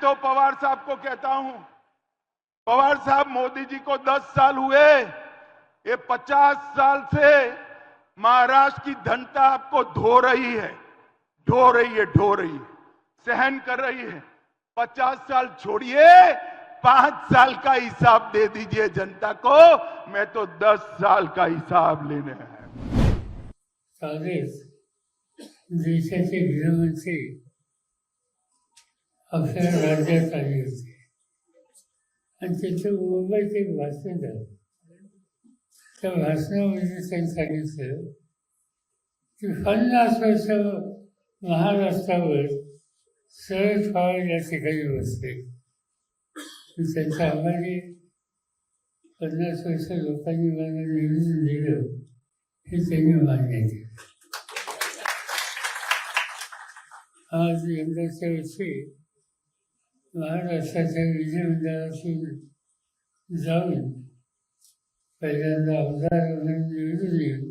तो पवार साहब को कहता हूँ, पवार साहब मोदी जी को 10 साल हुए, ये 50 साल से महाराष्ट्र की जनता आपको धो रही है ढो रही है ढो रही है, सहन कर रही है। 50 साल छोड़िए, पाँच साल का हिसाब दे दीजिए जनता को, मैं तो 10 साल का हिसाब लेने है। आपल्या राज्यात आली होती आणि तिथे मुंबईत एक भाषण झालं. त्या भाषणामध्ये त्यांनी सांगितलं की पन्नास वर्ष महाराष्ट्रावर शरद पवार या ठिकाणी बसते त्यांच्या आम्हाला पन्नास वर्ष लोकांनी मला निवडून दिलं हे त्यांनी मान्य केलं. आज यंदाच्या वर्षी महाराष्ट्राच्या विधिमंडळातून जाऊन पहिल्यांदा आमदार म्हणून निवडून येऊन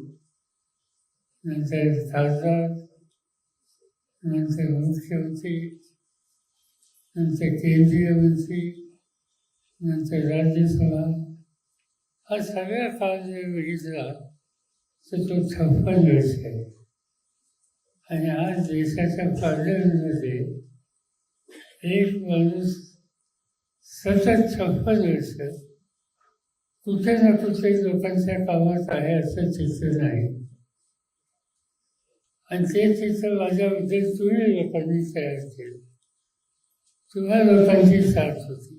नंतर खासदार नंतर मुख्यमंत्री नंतर केंद्रीय मंत्री नंतर राज्यसभा हा सगळ्या काळ जर बघितला तर तो छप्पन वर्ष आहे. आणि आज देशाच्या पार्लमेंटमध्ये एक माणूस सतत छप्पन वर्ष कुठे ना कुठे लोकांच्या कामात आहे असं चित्र नाही आणि ते चित्र माझ्याबद्दल तुम्ही लोकांनी तयार केलं. तुम्हा लोकांची साथ होती.